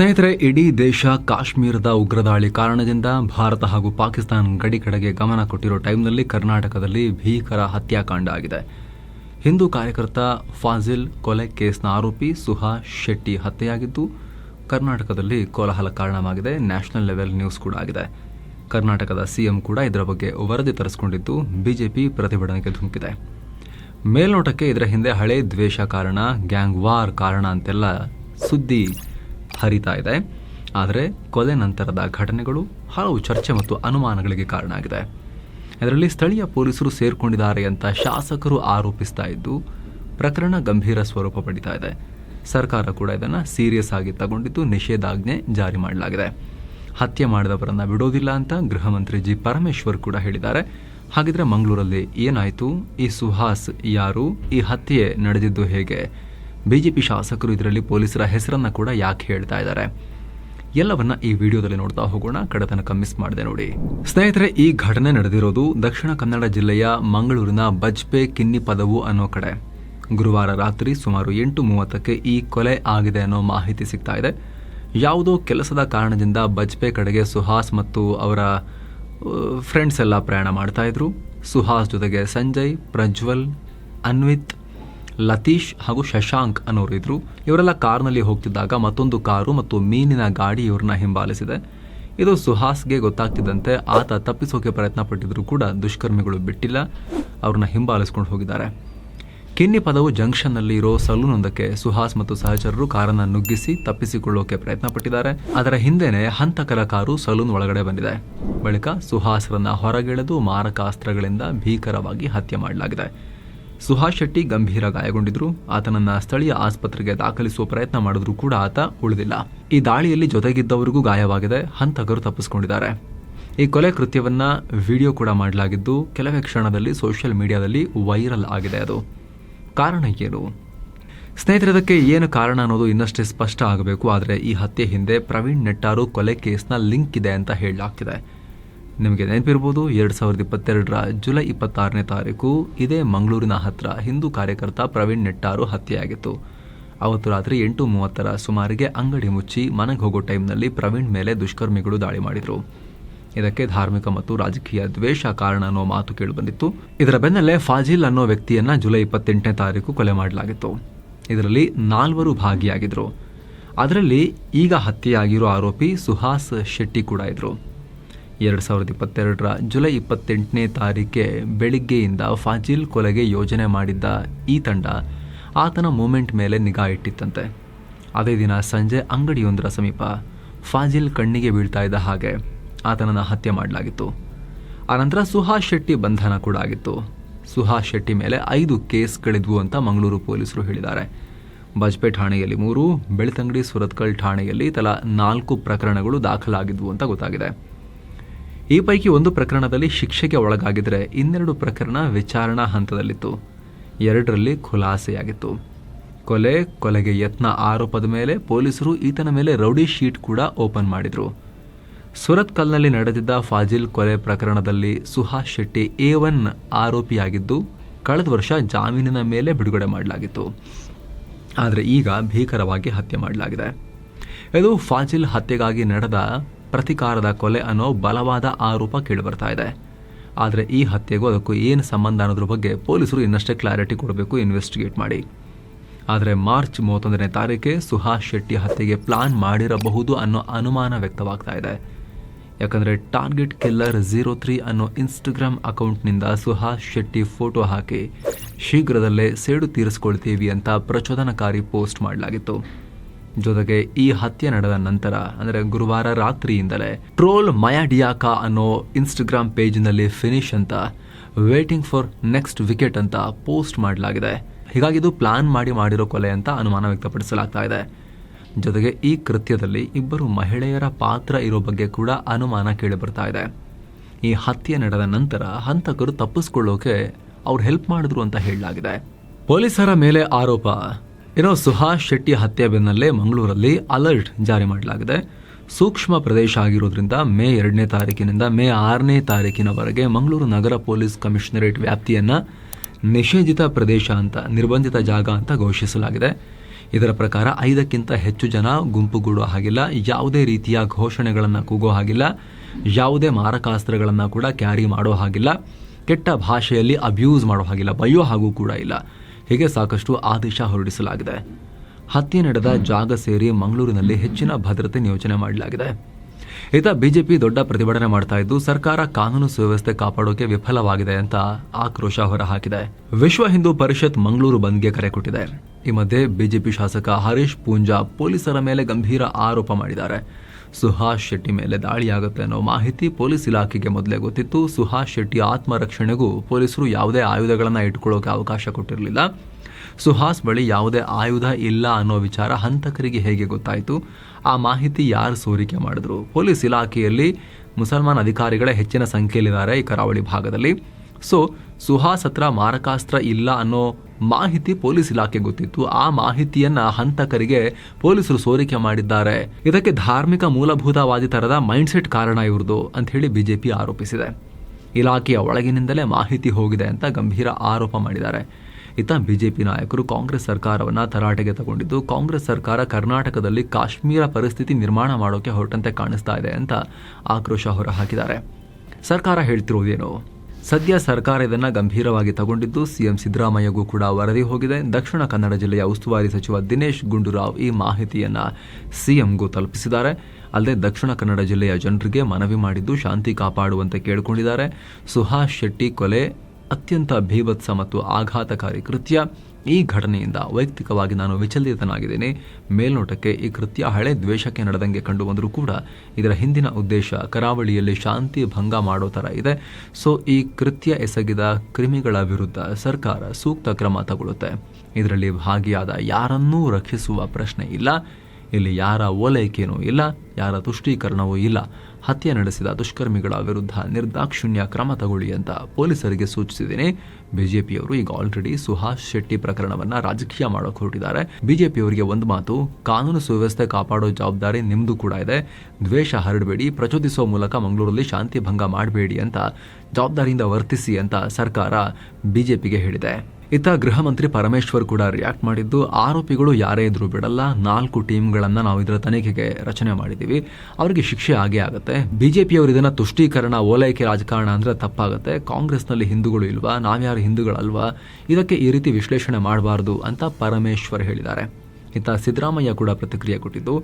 ಸ್ನೇಹಿತರೆ, ಇಡೀ ದೇಶ ಕಾಶ್ಮೀರದ ಉಗ್ರದಾಳಿ ಕಾರಣದಿಂದ ಭಾರತ ಹಾಗೂ ಪಾಕಿಸ್ತಾನ ಗಡಿ ಕಡೆಗೆ ಗಮನ ಕೊಟ್ಟಿರೋ ಟೈಮ್ನಲ್ಲಿ ಕರ್ನಾಟಕದಲ್ಲಿ ಭೀಕರ ಹತ್ಯಾಕಾಂಡ ಆಗಿದೆ. ಹಿಂದೂ ಕಾರ್ಯಕರ್ತ ಫಾಜಿಲ್ ಕೊಲೆ ಕೇಸ್ನ ಆರೋಪಿ ಸುಹಾಸ್ ಶೆಟ್ಟಿ ಹತ್ಯೆಯಾಗಿದ್ದು, ಕರ್ನಾಟಕದಲ್ಲಿ ಕೋಲಾಹಲ ಕಾರಣವಾಗಿದೆ. ನ್ಯಾಷನಲ್ ಲೆವೆಲ್ ನ್ಯೂಸ್ ಕೂಡ ಆಗಿದೆ. ಕರ್ನಾಟಕದ ಸಿಎಂ ಕೂಡ ಇದರ ಬಗ್ಗೆ ವರದಿ ತರಿಸಿಕೊಂಡಿದ್ದು, ಬಿಜೆಪಿ ಪ್ರತಿಭಟನೆಗೆ ಧುಮುಕಿದೆ. ಮೇಲ್ನೋಟಕ್ಕೆ ಇದರ ಹಿಂದೆ ಹಳೆ ದ್ವೇಷ ಕಾರಣ, ಗ್ಯಾಂಗ್ ವಾರ್ ಕಾರಣ ಅಂತೆಲ್ಲ ಸುದ್ದಿ ಹರಿತಾ ಇದೆ. ಆದರೆ ಕೊಲೆ ನಂತರದ ಘಟನೆಗಳು ಹಲವು ಚರ್ಚೆ ಮತ್ತು ಅನುಮಾನಗಳಿಗೆ ಕಾರಣ ಆಗಿದೆ. ಇದರಲ್ಲಿ ಸ್ಥಳೀಯ ಪೊಲೀಸರು ಸೇರಿಕೊಂಡಿದ್ದಾರೆ ಅಂತ ಶಾಸಕರು ಆರೋಪಿಸ್ತಾ ಇದ್ದು, ಪ್ರಕರಣ ಗಂಭೀರ ಸ್ವರೂಪ ಪಡಿತಾ ಇದೆ. ಸರ್ಕಾರ ಕೂಡ ಇದನ್ನು ಸೀರಿಯಸ್ ಆಗಿ ತಗೊಂಡಿದ್ದು ನಿಷೇಧಾಜ್ಞೆ ಜಾರಿ ಮಾಡಲಾಗಿದೆ. ಹತ್ಯೆ ಮಾಡಿದವರನ್ನ ಬಿಡೋದಿಲ್ಲ ಅಂತ ಗೃಹ ಮಂತ್ರಿ ಜಿ. ಪರಮೇಶ್ವರ್ ಕೂಡ ಹೇಳಿದ್ದಾರೆ. ಹಾಗಿದ್ರೆ ಮಂಗಳೂರಲ್ಲಿ ಏನಾಯಿತು? ಈ ಸುಹಾಸ್ ಯಾರು? ಈ ಹತ್ಯೆ ನಡೆದಿದ್ದು ಹೇಗೆ? ಬಿಜೆಪಿ ಶಾಸಕರು ಇದರಲ್ಲಿ ಪೊಲೀಸರ ಹೆಸರನ್ನ ಕೂಡ ಯಾಕೆ ಹೇಳ್ತಾ ಇದ್ದಾರೆ? ಎಲ್ಲವನ್ನ ಈ ವಿಡಿಯೋದಲ್ಲಿ ನೋಡ್ತಾ ಹೋಗೋಣ. ಕಡತನ ಮಿಸ್ ಮಾಡಿದೆ ನೋಡಿ. ಸ್ನೇಹಿತರೆ, ಈ ಘಟನೆ ನಡೆದಿರೋದು ದಕ್ಷಿಣ ಕನ್ನಡ ಜಿಲ್ಲೆಯ ಮಂಗಳೂರಿನ ಬಜ್ಪೆ ಕಿನ್ನಿ ಪದವು ಅನ್ನೋ ಕಡೆ. ಗುರುವಾರ ರಾತ್ರಿ ಸುಮಾರು ಎಂಟು ಮೂವತ್ತಕ್ಕೆ ಈ ಕೊಲೆ ಆಗಿದೆ ಅನ್ನೋ ಮಾಹಿತಿ ಸಿಗ್ತಾ ಇದೆ. ಯಾವುದೋ ಕೆಲಸದ ಕಾರಣದಿಂದ ಬಜ್ಪೆ ಕಡೆಗೆ ಸುಹಾಸ್ ಮತ್ತು ಅವರ ಫ್ರೆಂಡ್ಸ್ ಎಲ್ಲ ಪ್ರಯಾಣ ಮಾಡ್ತಾ ಇದ್ರು. ಸುಹಾಸ್ ಜೊತೆಗೆ ಸಂಜಯ್, ಪ್ರಜ್ವಲ್, ಅನ್ವಿತ್ ಲತೀಶ್ ಹಾಗೂ ಶಶಾಂಕ್ ಅನ್ನೋರು ಇದ್ರು ಇವರೆಲ್ಲ ಕಾರ್ನಲ್ಲಿ ಹೋಗ್ತಿದ್ದಾಗ ಮತ್ತೊಂದು ಕಾರು ಮತ್ತು ಮೀನಿನ ಗಾಡಿ ಇವ್ರನ್ನ ಹಿಂಬಾಲಿಸಿದೆ. ಇದು ಸುಹಾಸ್ಗೆ ಗೊತ್ತಾಗ್ತಿದ್ದಂತೆ ಆತ ತಪ್ಪಿಸೋಕೆ ಪ್ರಯತ್ನ ಪಟ್ಟಿದ್ರು ಕೂಡ ದುಷ್ಕರ್ಮಿಗಳು ಬಿಟ್ಟಿಲ್ಲ, ಅವ್ರನ್ನ ಹಿಂಬಾಲಿಸ್ಕೊಂಡು ಹೋಗಿದ್ದಾರೆ. ಕಿನ್ನಿ ಪದವು ಜಂಕ್ಷನ್ನಲ್ಲಿ ಇರೋ ಸಲೂನೊಂದಕ್ಕೆ ಸುಹಾಸ್ ಮತ್ತು ಸಹಚರರು ಕಾರನ್ನು ನುಗ್ಗಿಸಿ ತಪ್ಪಿಸಿಕೊಳ್ಳೋಕೆ ಪ್ರಯತ್ನ ಪಟ್ಟಿದ್ದಾರೆ. ಅದರ ಹಿಂದೆನೆ ಹಂತಕರ ಕಾರು ಸಲೂನ್ ಒಳಗಡೆ ಬಂದಿದೆ. ಬಳಿಕ ಸುಹಾಸ್ರನ್ನ ಹೊರಗೆಳೆದು ಮಾರಕಾಸ್ತ್ರಗಳಿಂದ ಭೀಕರವಾಗಿ ಹತ್ಯೆ ಮಾಡಲಾಗಿದೆ. ಸುಹಾಸ್ ಶೆಟ್ಟಿ ಗಂಭೀರ ಗಾಯಗೊಂಡಿದ್ರು. ಆತನನ್ನ ಸ್ಥಳೀಯ ಆಸ್ಪತ್ರೆಗೆ ದಾಖಲಿಸುವ ಪ್ರಯತ್ನ ಮಾಡಿದ್ರೂ ಕೂಡ ಆತ ಉಳಿದಿಲ್ಲ. ಈ ದಾಳಿಯಲ್ಲಿ ಜೊತೆಗಿದ್ದವರಿಗೂ ಗಾಯವಾಗಿದೆ. ಹಂತಕರು ತಪ್ಪಿಸಿಕೊಂಡಿದ್ದಾರೆ. ಈ ಕೊಲೆ ಕೃತ್ಯವನ್ನ ವಿಡಿಯೋ ಕೂಡ ಮಾಡಲಾಗಿದ್ದು, ಕೆಲವೇ ಕ್ಷಣದಲ್ಲಿ ಸೋಷಿಯಲ್ ಮೀಡಿಯಾದಲ್ಲಿ ವೈರಲ್ ಆಗಿದೆ ಅದು. ಕಾರಣ ಏನು? ಸ್ನೇಹಿತರೆ, ಇದಕ್ಕೆ ಏನು ಕಾರಣ ಅನ್ನೋದು ಇನ್ನಷ್ಟೇ ಸ್ಪಷ್ಟ ಆಗಬೇಕು. ಆದರೆ ಈ ಹತ್ಯೆ ಹಿಂದೆ ಪ್ರವೀಣ್ ನೆಟ್ಟಾರು ಕೊಲೆ ಕೇಸ್ನ ಲಿಂಕ್ ಇದೆ ಅಂತ ಹೇಳಲಾಗ್ತಿದೆ. ನಿಮಗೆ ನೆನಪಿರ್ಬೋದು, ಎರಡು ಸಾವಿರದ ಇಪ್ಪತ್ತೆರಡರ ಜುಲೈ ಇಪ್ಪತ್ತಾರನೇ ತಾರೀಕು ಇದೇ ಮಂಗಳೂರಿನ ಹತ್ರ ಹಿಂದೂ ಕಾರ್ಯಕರ್ತ ಪ್ರವೀಣ್ ನೆಟ್ಟಾರು ಹತ್ಯೆಯಾಗಿತ್ತು. ಅವತ್ತು ರಾತ್ರಿ ಎಂಟು ಮೂವತ್ತರ ಸುಮಾರಿಗೆ ಅಂಗಡಿ ಮುಚ್ಚಿ ಮನೆಗೆ ಹೋಗೋ ಟೈಮ್ನಲ್ಲಿ ಪ್ರವೀಣ್ ಮೇಲೆ ದುಷ್ಕರ್ಮಿಗಳು ದಾಳಿ ಮಾಡಿದರು. ಇದಕ್ಕೆ ಧಾರ್ಮಿಕ ಮತ್ತು ರಾಜಕೀಯ ದ್ವೇಷ ಕಾರಣ ಅನ್ನೋ ಮಾತು ಕೇಳಿಬಂದಿತ್ತು. ಇದರ ಬೆನ್ನಲ್ಲೇ ಫಾಜಿಲ್ ಅನ್ನೋ ವ್ಯಕ್ತಿಯನ್ನ ಜುಲೈ ಇಪ್ಪತ್ತೆಂಟನೇ ತಾರೀಕು ಕೊಲೆ ಮಾಡಲಾಗಿತ್ತು. ಇದರಲ್ಲಿ ನಾಲ್ವರು ಭಾಗಿಯಾಗಿದ್ರು. ಅದರಲ್ಲಿ ಈಗ ಹತ್ಯೆಯಾಗಿರೋ ಆರೋಪಿ ಸುಹಾಸ್ ಶೆಟ್ಟಿ ಕೂಡ ಇದ್ರು. ಎರಡು ಸಾವಿರದ ಇಪ್ಪತ್ತೆರಡರ ಜುಲೈ ಇಪ್ಪತ್ತೆಂಟನೇ ತಾರೀಕೆ ಬೆಳಿಗ್ಗೆಯಿಂದ ಫಾಜಿಲ್ ಕೊಲೆಗೆ ಯೋಜನೆ ಮಾಡಿದ್ದ ಈ ತಂಡ ಆತನ ಮೂಮೆಂಟ್ ಮೇಲೆ ನಿಗಾ ಇಟ್ಟಿತ್ತಂತೆ. ಅದೇ ದಿನ ಸಂಜೆ ಅಂಗಡಿಯೊಂದರ ಸಮೀಪ ಫಾಜಿಲ್ ಕಣ್ಣಿಗೆ ಬೀಳ್ತಾ ಇದ್ದ ಹಾಗೆ ಆತನನ್ನು ಹತ್ಯೆ ಮಾಡಲಾಗಿತ್ತು. ಆನಂತರ ಸುಹಾಸ್ ಶೆಟ್ಟಿ ಬಂಧನ ಕೂಡ ಆಗಿತ್ತು. ಸುಹಾಸ್ ಶೆಟ್ಟಿ ಮೇಲೆ ಐದು ಕೇಸ್ಗಳಿದ್ವು ಅಂತ ಮಂಗಳೂರು ಪೊಲೀಸರು ಹೇಳಿದ್ದಾರೆ. ಬಜ್ಪೆ ಠಾಣೆಯಲ್ಲಿ ಮೂರು, ಬೆಳ್ತಂಗಡಿ ಸುರತ್ಕಲ್ ಠಾಣೆಯಲ್ಲಿ ತಲಾ ನಾಲ್ಕು ಪ್ರಕರಣಗಳು ದಾಖಲಾಗಿದ್ವು ಅಂತ ಗೊತ್ತಾಗಿದೆ. ಈ ಪೈಕಿ ಒಂದು ಪ್ರಕರಣದಲ್ಲಿ ಶಿಕ್ಷೆಗೆ ಒಳಗಾಗಿದ್ರೆ ಇನ್ನೆರಡು ಪ್ರಕರಣ ವಿಚಾರಣಾ ಹಂತದಲ್ಲಿತ್ತು. ಎರಡರಲ್ಲಿ ಖುಲಾಸೆಯಾಗಿತ್ತು. ಕೊಲೆ, ಕೊಲೆಗೆ ಯತ್ನ ಆರೋಪದ ಮೇಲೆ ಪೊಲೀಸರು ಈತನ ಮೇಲೆ ರೌಡಿ ಶೀಟ್ ಕೂಡ ಓಪನ್ ಮಾಡಿದ್ರು. ಸುರತ್ಕಲ್ನಲ್ಲಿ ನಡೆದಿದ್ದ ಫಾಜಿಲ್ ಕೊಲೆ ಪ್ರಕರಣದಲ್ಲಿ ಸುಹಾಸ್ ಶೆಟ್ಟಿ ಎ ಒನ್ ಆರೋಪಿಯಾಗಿದ್ದು, ಕಳೆದ ವರ್ಷ ಜಾಮೀನಿನ ಮೇಲೆ ಬಿಡುಗಡೆ ಮಾಡಲಾಗಿತ್ತು. ಆದರೆ ಈಗ ಭೀಕರವಾಗಿ ಹತ್ಯೆ ಮಾಡಲಾಗಿದೆ. ಇದು ಫಾಜಿಲ್ ಹತ್ಯೆಗಾಗಿ ನಡೆದ ಪ್ರತಿಕಾರದ ಕೊಲೆ ಅನ್ನೋ ಬಲವಾದ ಆರೋಪ ಕೇಳಿಬರ್ತಾ ಇದೆ. ಆದರೆ ಈ ಹತ್ಯೆಗೂ ಅದಕ್ಕೂ ಏನು ಸಂಬಂಧ ಅನ್ನೋದ್ರ ಬಗ್ಗೆ ಪೊಲೀಸರು ಇನ್ನಷ್ಟೇ ಕ್ಲಾರಿಟಿ ಕೊಡಬೇಕು ಇನ್ವೆಸ್ಟಿಗೇಟ್ ಮಾಡಿ. ಆದರೆ ಮಾರ್ಚ್ ಮೂವತ್ತೊಂದನೇ ತಾರೀಕೆ ಸುಹಾಸ್ ಶೆಟ್ಟಿ ಹತ್ಯೆಗೆ ಪ್ಲಾನ್ ಮಾಡಿರಬಹುದು ಅನ್ನೋ ಅನುಮಾನ ವ್ಯಕ್ತವಾಗ್ತಾ ಇದೆ. ಯಾಕಂದರೆ ಟಾರ್ಗೆಟ್ ಕಿಲ್ಲರ್ ಝೀರೋ ತ್ರೀ ಅನ್ನೋ ಇನ್ಸ್ಟಾಗ್ರಾಮ್ ಅಕೌಂಟ್ನಿಂದ ಸುಹಾಸ್ ಶೆಟ್ಟಿ ಫೋಟೋ ಹಾಕಿ, ಶೀಘ್ರದಲ್ಲೇ ಸೇಡು ತೀರಿಸ್ಕೊಳ್ತೀವಿ ಅಂತ ಪ್ರಚೋದನಕಾರಿ ಪೋಸ್ಟ್ ಮಾಡಲಾಗಿತ್ತು. ಜೊತೆಗೆ ಈ ಹತ್ಯೆ ನಡೆದ ನಂತರ, ಅಂದರೆ ಗುರುವಾರ ರಾತ್ರಿಯಿಂದಲೇ, ಟ್ರೋಲ್ ಮಯಾಡಿಯಾಕಾ ಅನ್ನೋ ಇನ್ಸ್ಟಾಗ್ರಾಮ್ ಪೇಜ್ನಲ್ಲಿ ಫಿನಿಶ್ ಅಂತ ವೇಟಿಂಗ್ ಫಾರ್ ನೆಕ್ಸ್ಟ್ ವಿಕೆಟ್ ಅಂತ ಪೋಸ್ಟ್ ಮಾಡಲಾಗಿದೆ. ಹೀಗಾಗಿ ಇದು ಪ್ಲಾನ್ ಮಾಡಿ ಮಾಡಿರೋ ಕೊಲೆ ಅಂತ ಅನುಮಾನ ವ್ಯಕ್ತಪಡಿಸಲಾಗ್ತಾ ಇದೆ. ಜೊತೆಗೆ ಈ ಕೃತ್ಯದಲ್ಲಿ ಇಬ್ಬರು ಮಹಿಳೆಯರ ಪಾತ್ರ ಇರೋ ಬಗ್ಗೆ ಕೂಡ ಅನುಮಾನ ಕೇಳಿಬರ್ತಾ ಇದೆ. ಈ ಹತ್ಯೆ ನಡೆದ ನಂತರ ಹಂತಕರು ತಪ್ಪಿಸ್ಕೊಳ್ಳೋಕೆ ಅವ್ರು ಹೆಲ್ಪ್ ಮಾಡಿದ್ರು ಅಂತ ಹೇಳಲಾಗಿದೆ. ಪೊಲೀಸರ ಮೇಲೆ ಆರೋಪ ಏನೋ ಸುಹಾಸ್ ಶೆಟ್ಟಿ ಹತ್ಯೆ ಬೆನ್ನಲ್ಲೇ ಮಂಗಳೂರಲ್ಲಿ ಅಲರ್ಟ್ ಜಾರಿ ಮಾಡಲಾಗಿದೆ. ಸೂಕ್ಷ್ಮ ಪ್ರದೇಶ ಆಗಿರೋದ್ರಿಂದ ಮೇ ಎರಡನೇ ತಾರೀಕಿನಿಂದ ಮೇ ಆರನೇ ತಾರೀಕಿನವರೆಗೆ ಮಂಗಳೂರು ನಗರ ಪೊಲೀಸ್ ಕಮಿಷನರೇಟ್ ವ್ಯಾಪ್ತಿಯನ್ನು ನಿಷೇಧಿತ ಪ್ರದೇಶ ಅಂತ, ನಿರ್ಬಂಧಿತ ಜಾಗ ಅಂತ ಘೋಷಿಸಲಾಗಿದೆ. ಇದರ ಪ್ರಕಾರ ಐದಕ್ಕಿಂತ ಹೆಚ್ಚು ಜನ ಗುಂಪುಗೂಡೋ ಹಾಗಿಲ್ಲ, ಯಾವುದೇ ರೀತಿಯ ಘೋಷಣೆಗಳನ್ನು ಕೂಗೋ ಹಾಗಿಲ್ಲ, ಯಾವುದೇ ಮಾರಕಾಸ್ತ್ರಗಳನ್ನು ಕೂಡ ಕ್ಯಾರಿ ಮಾಡೋ ಹಾಗಿಲ್ಲ, ಕೆಟ್ಟ ಭಾಷೆಯಲ್ಲಿ ಅಬ್ಯೂಸ್ ಮಾಡೋ ಹಾಗಿಲ್ಲ, ಬಯ್ಯೋ ಹಾಗೂ ಕೂಡ ಇಲ್ಲ. ಹೀಗೆ ಸಾಕಷ್ಟು ಆದೇಶ ಹೊರಡಿಸಲಾಗಿದೆ? ಹತ್ಯೆ ನಡೆದ ಜಾಗ ಸೇರಿ ಮಂಗಳೂರಿನಲ್ಲಿ ಹೆಚ್ಚಿನ ಭದ್ರತೆ ನಿಯೋಜನೆ ಮಾಡಲಾಗಿದೆ. ಇತ ಬಿಜೆಪಿ ದೊಡ್ಡ ಪ್ರತಿಭಟನೆ ಮಾಡ್ತಾ ಇದ್ದು, ಸರ್ಕಾರ ಕಾನೂನು ಸುವ್ಯವಸ್ಥೆ ಕಾಪಾಡೋಕೆ ವಿಫಲವಾಗಿದೆ ಅಂತ ಆಕ್ರೋಶ ಹೊರಹಾಕಿದೆ. ವಿಶ್ವ ಹಿಂದೂ ಪರಿಷತ್ ಮಂಗಳೂರು ಬಂದ್ಗೆ ಕರೆ ಕೊಟ್ಟಿದೆ. ಈ ಮಧ್ಯೆ ಬಿಜೆಪಿ ಶಾಸಕ ಹರೀಶ್ ಪೂಂಜಾ ಪೊಲೀಸರ ಮೇಲೆ ಗಂಭೀರ ಆರೋಪ ಮಾಡಿದ್ದಾರೆ. ಸುಹಾಸ್ ಶೆಟ್ಟಿ ಮೇಲೆ ದಾಳಿಯಾಗುತ್ತೆ ಅನ್ನೋ ಮಾಹಿತಿ ಪೊಲೀಸ್ ಇಲಾಖೆಗೆ ಮೊದಲೇ ಗೊತ್ತಿತ್ತು. ಸುಹಾಸ್ ಶೆಟ್ಟಿ ಆತ್ಮರಕ್ಷಣೆಗೂ ಪೊಲೀಸರು ಯಾವುದೇ ಆಯುಧಗಳನ್ನು ಇಟ್ಕೊಳ್ಳೋಕೆ ಅವಕಾಶ ಕೊಟ್ಟಿರಲಿಲ್ಲ. ಸುಹಾಸ್ ಬಳಿ ಯಾವುದೇ ಆಯುಧ ಇಲ್ಲ ಅನ್ನೋ ವಿಚಾರ ಹಂತಕರಿಗೆ ಹೇಗೆ ಗೊತ್ತಾಯಿತು? ಆ ಮಾಹಿತಿ ಯಾರು ಸೋರಿಕೆ ಮಾಡಿದ್ರು? ಪೊಲೀಸ್ ಇಲಾಖೆಯಲ್ಲಿ ಮುಸಲ್ಮಾನ್ ಅಧಿಕಾರಿಗಳೇ ಹೆಚ್ಚಿನ ಸಂಖ್ಯೆಯಲ್ಲಿದ್ದಾರೆ ಈ ಕರಾವಳಿ ಭಾಗದಲ್ಲಿ. ಸೊ, ಸುಹಾಸ್ ಹತ್ರ ಮಾರಕಾಸ್ತ್ರ ಇಲ್ಲ ಅನ್ನೋ ಮಾಹಿತಿ ಪೊಲೀಸ್ ಇಲಾಖೆ ಗೊತ್ತಿತ್ತು. ಆ ಮಾಹಿತಿಯನ್ನ ಹಂತಕರಿಗೆ ಪೊಲೀಸರು ಸೋರಿಕೆ ಮಾಡಿದ್ದಾರೆ. ಇದಕ್ಕೆ ಧಾರ್ಮಿಕ ಮೂಲಭೂತವಾದಿ ತರದ ಮೈಂಡ್ಸೆಟ್ ಕಾರಣ ಇವ್ರದು ಅಂತ ಹೇಳಿ ಬಿಜೆಪಿ ಆರೋಪಿಸಿದೆ. ಇಲಾಖೆಯ ಒಳಗಿನಿಂದಲೇ ಮಾಹಿತಿ ಹೋಗಿದೆ ಅಂತ ಗಂಭೀರ ಆರೋಪ ಮಾಡಿದ್ದಾರೆ. ಇತ್ತ ಬಿಜೆಪಿ ನಾಯಕರು ಕಾಂಗ್ರೆಸ್ ಸರ್ಕಾರವನ್ನ ತರಾಟೆಗೆ ತಗೊಂಡಿದ್ದು, ಕಾಂಗ್ರೆಸ್ ಸರ್ಕಾರ ಕರ್ನಾಟಕದಲ್ಲಿ ಕಾಶ್ಮೀರ ಪರಿಸ್ಥಿತಿ ನಿರ್ಮಾಣ ಮಾಡೋಕೆ ಹೊರಟಂತೆ ಕಾಣಿಸ್ತಾ ಇದೆ ಅಂತ ಆಕ್ರೋಶ ಹೊರಹಾಕಿದ್ದಾರೆ. ಸರ್ಕಾರ ಹೇಳ್ತಿರೋದೇನು? ಸದ್ಯ ಸರ್ಕಾರ ಇದನ್ನು ಗಂಭೀರವಾಗಿ ತಗೊಂಡಿದ್ದು ಸಿಎಂ ಸಿದ್ದರಾಮಯ್ಯಗೂ ಕೂಡ ವರದಿ ಹೋಗಿದೆ. ದಕ್ಷಿಣ ಕನ್ನಡ ಜಿಲ್ಲೆಯ ಉಸ್ತುವಾರಿ ಸಚಿವ ದಿನೇಶ್ ಗುಂಡೂರಾವ್ ಈ ಮಾಹಿತಿಯನ್ನು ಸಿಎಂಗೂ ತಲುಪಿಸಿದ್ದಾರೆ. ಅಲ್ಲದೆ ದಕ್ಷಿಣ ಕನ್ನಡ ಜಿಲ್ಲೆಯ ಜನರಿಗೆ ಮನವಿ ಮಾಡಿದ್ದು ಶಾಂತಿ ಕಾಪಾಡುವಂತೆ ಕೇಳಿಕೊಂಡಿದ್ದಾರೆ. ಸುಹಾಸ್ ಶೆಟ್ಟಿ ಕೊಲೆ ಅತ್ಯಂತ ಭೀಭತ್ಸ ಮತ್ತು ಆಘಾತಕಾರಿ ಕೃತ್ಯ. ಈ ಘಟನೆಯಿಂದ ವೈಯಕ್ತಿಕವಾಗಿ ನಾನು ವಿಚಲಿತನಾಗಿದ್ದೇನೆ. ಮೇಲ್ನೋಟಕ್ಕೆ ಈ ಕೃತ್ಯ ಹಳೆ ದ್ವೇಷಕ್ಕೆ ನಡೆದಂಗೆ ಕಂಡು ಬಂದರೂ ಕೂಡ ಇದರ ಹಿಂದಿನ ಉದ್ದೇಶ ಕರಾವಳಿಯಲ್ಲಿ ಶಾಂತಿ ಭಂಗ ಮಾಡೋ ಥರ ಇದೆ. ಸೊ, ಈ ಕೃತ್ಯ ಎಸಗಿದ ಕ್ರಿಮಿಗಳ ವಿರುದ್ಧ ಸರ್ಕಾರ ಸೂಕ್ತ ಕ್ರಮ ತಗೊಳ್ಳುತ್ತೆ. ಇದರಲ್ಲಿ ಭಾಗಿಯಾದ ಯಾರನ್ನೂ ರಕ್ಷಿಸುವ ಪ್ರಶ್ನೆ ಇಲ್ಲ. ಇಲ್ಲಿ ಯಾರ ಓಲೈಕೆಯೂ ಇಲ್ಲ, ಯಾರ ತುಷ್ಟೀಕರಣವೂ ಇಲ್ಲ. ಹತ್ಯೆ ನಡೆಸಿದ ದುಷ್ಕರ್ಮಿಗಳ ವಿರುದ್ಧ ನಿರ್ದಾಕ್ಷಿಣ್ಯ ಕ್ರಮ ತಗೊಳ್ಳಿ ಅಂತ ಪೊಲೀಸರಿಗೆ ಸೂಚಿಸಿದ್ದೇನೆ. ಬಿಜೆಪಿಯವರು ಈಗ ಆಲ್ರೆಡಿ ಸುಹಾಸ್ ಶೆಟ್ಟಿ ಪ್ರಕರಣವನ್ನ ರಾಜಕೀಯ ಮಾಡೋಕೆ ಹೊರಟಿದ್ದಾರೆ. ಬಿಜೆಪಿಯವರಿಗೆ ಒಂದು ಮಾತು, ಕಾನೂನು ಸುವ್ಯವಸ್ಥೆ ಕಾಪಾಡೋ ಜವಾಬ್ದಾರಿ ನಿಮ್ದು ಕೂಡ ಇದೆ. ದ್ವೇಷ ಹರಡಬೇಡಿ ಪ್ರಚೋದಿಸುವ ಮೂಲಕ ಮಂಗಳೂರಲ್ಲಿ ಶಾಂತಿ ಭಂಗ ಮಾಡಬೇಡಿ ಅಂತ ಜವಾಬ್ದಾರಿಯಿಂದ ವರ್ತಿಸಿ ಅಂತ ಸರ್ಕಾರ ಬಿಜೆಪಿಗೆ ಹೇಳಿದೆ. ಇತ್ತ ಗೃಹ ಮಂತ್ರಿ ಪರಮೇಶ್ವರ್ ಕೂಡ ರಿಯಾಕ್ಟ್ ಮಾಡಿದ್ದು, ಆರೋಪಿಗಳು ಯಾರೇ ಇದ್ರೂ ಬಿಡಲ್ಲ, ನಾಲ್ಕು ಟೀಮ್ಗಳನ್ನ ನಾವು ಇದರ ತನಿಖೆಗೆ ರಚನೆ ಮಾಡಿದ್ದೀವಿ ಅವರಿಗೆ ಶಿಕ್ಷೆ ಆಗೇ ಆಗುತ್ತೆ. ಬಿಜೆಪಿಯವರು ಇದನ್ನ ತುಷ್ಟೀಕರಣ, ಓಲೈಕೆ ರಾಜಕಾರಣ ಅಂದ್ರೆ ತಪ್ಪಾಗುತ್ತೆ. ಕಾಂಗ್ರೆಸ್ನಲ್ಲಿ ಹಿಂದೂಗಳು ಇಲ್ವಾ? ನಾವ್ಯಾರು ಹಿಂದೂಗಳಲ್ವಾ? ಇದಕ್ಕೆ ಈ ರೀತಿ ವಿಶ್ಲೇಷಣೆ ಮಾಡಬಾರ್ದು ಅಂತ ಪರಮೇಶ್ವರ್ ಹೇಳಿದ್ದಾರೆ. ಇತ್ತ ಸಿದ್ದರಾಮಯ್ಯ ಕೂಡ ಪ್ರತಿಕ್ರಿಯೆ ಕೊಟ್ಟಿದ್ದು,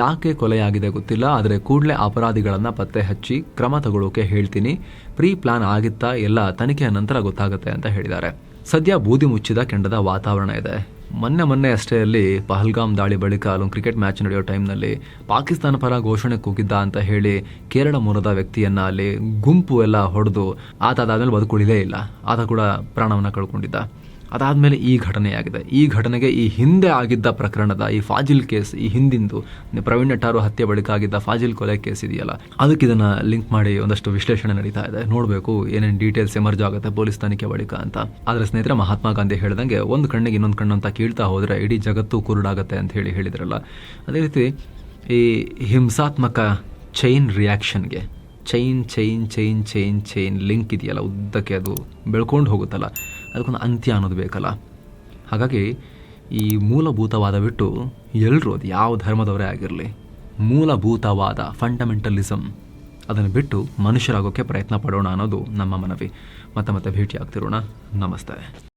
ಯಾಕೆ ಕೊಲೆಯಾಗಿದೆ ಗೊತ್ತಿಲ್ಲ, ಆದರೆ ಕೂಡಲೇ ಅಪರಾಧಿಗಳನ್ನು ಪತ್ತೆ ಹಚ್ಚಿ ಕ್ರಮ ತಗೊಳ್ಳೋಕೆ ಹೇಳ್ತೀನಿ. ಪ್ರೀ ಪ್ಲಾನ್ ಆಗಿತ್ತಾ, ಎಲ್ಲ ತನಿಖೆಯ ನಂತರ ಗೊತ್ತಾಗುತ್ತೆ ಅಂತ ಹೇಳಿದ್ದಾರೆ. ಸದ್ಯ ಬೂದಿ ಮುಚ್ಚಿದ ಕೆಂಡದ ವಾತಾವರಣ ಇದೆ. ಮೊನ್ನೆ ಮೊನ್ನೆ ಅಷ್ಟೇ ಅಲ್ಲಿ ಪಹಲ್ಗಾಮ್ ದಾಳಿ ಬಳಿಕ ಅಲ್ಲೊಂದು ಕ್ರಿಕೆಟ್ ಮ್ಯಾಚ್ ನಡೆಯೋ ಟೈಮ್ನಲ್ಲಿ ಪಾಕಿಸ್ತಾನ ಪರ ಘೋಷಣೆ ಕೂಗಿದ್ದ ಅಂತ ಹೇಳಿ ಕೇರಳ ಮೂಲದ ವ್ಯಕ್ತಿಯನ್ನು ಅಲ್ಲಿ ಗುಂಪು ಎಲ್ಲ ಹೊಡೆದು ಆತ ಅದಾದ್ಮೇಲೆ ಬದುಕುಳಿದೇ ಇಲ್ಲ. ಆತ ಕೂಡ ಪ್ರಾಣವನ್ನು ಕಳ್ಕೊಂಡಿದ್ದ. ಅದಾದಮೇಲೆ ಈ ಘಟನೆಯಾಗಿದೆ. ಈ ಘಟನೆಗೆ ಈ ಹಿಂದೆ ಆಗಿದ್ದ ಪ್ರಕರಣದ ಈ ಫಾಜಿಲ್ ಕೇಸ್, ಈ ಹಿಂದಿಂದು ಪ್ರವೀಣ್ ನಟ್ಟಾರು ಹತ್ಯೆ ಬಳಿಕ ಆಗಿದ್ದ ಫಾಜಿಲ್ ಕೊಲೆ ಕೇಸ್ ಇದೆಯಲ್ಲ, ಅದಕ್ಕೆ ಇದನ್ನು ಲಿಂಕ್ ಮಾಡಿ ಒಂದಷ್ಟು ವಿಶ್ಲೇಷಣೆ ನಡೀತಾ ಇದೆ. ನೋಡಬೇಕು ಏನೇನು ಡೀಟೇಲ್ಸ್ ಎಮರ್ಜ್ ಆಗುತ್ತೆ ಪೊಲೀಸ್ ತನಿಖೆ ಬಳಿಕ ಅಂತ. ಆದರೆ ಸ್ನೇಹಿತರೆ, ಮಹಾತ್ಮ ಗಾಂಧಿ ಹೇಳ್ದಂಗೆ ಒಂದು ಕಣ್ಣಿಗೆ ಇನ್ನೊಂದು ಕಣ್ಣು ಅಂತ ಕೀಳ್ತಾ ಹೋದರೆ ಇಡೀ ಜಗತ್ತು ಕುರುಡಾಗುತ್ತೆ ಅಂತ ಹೇಳಿ ಹೇಳಿದ್ರಲ್ಲ. ಅದೇ ರೀತಿ ಈ ಹಿಂಸಾತ್ಮಕ chain ರಿಯಾಕ್ಷನ್ಗೆ chain chain chain chain chain link ಇದೆಯಲ್ಲ, ಉದ್ದಕ್ಕೆ ಅದು ಬೆಳ್ಕೊಂಡು ಹೋಗುತ್ತಲ್ಲ. ಅದಕ್ಕೊಂದು ಅಂತ್ಯ ಅನ್ನೋದು ಬೇಕಲ್ಲ? ಹಾಗಾಗಿ ಈ ಮೂಲಭೂತವಾದ ಬಿಟ್ಟು ಎಲ್ಲರೂ ಅದು ಯಾವ ಧರ್ಮದವರೇ ಆಗಿರಲಿ, ಮೂಲಭೂತವಾದ ಫಂಡಮೆಂಟಲಿಸಮ್ ಅದನ್ನು ಬಿಟ್ಟು ಮನುಷ್ಯರಾಗೋಕ್ಕೆ ಪ್ರಯತ್ನ ಪಡೋಣ ಅನ್ನೋದು ನಮ್ಮ ಮನವಿ. ಮತ್ತೆ ಮತ್ತೆ ಭೇಟಿ ಆಗ್ತಿರೋಣ ನಮಸ್ತೆ.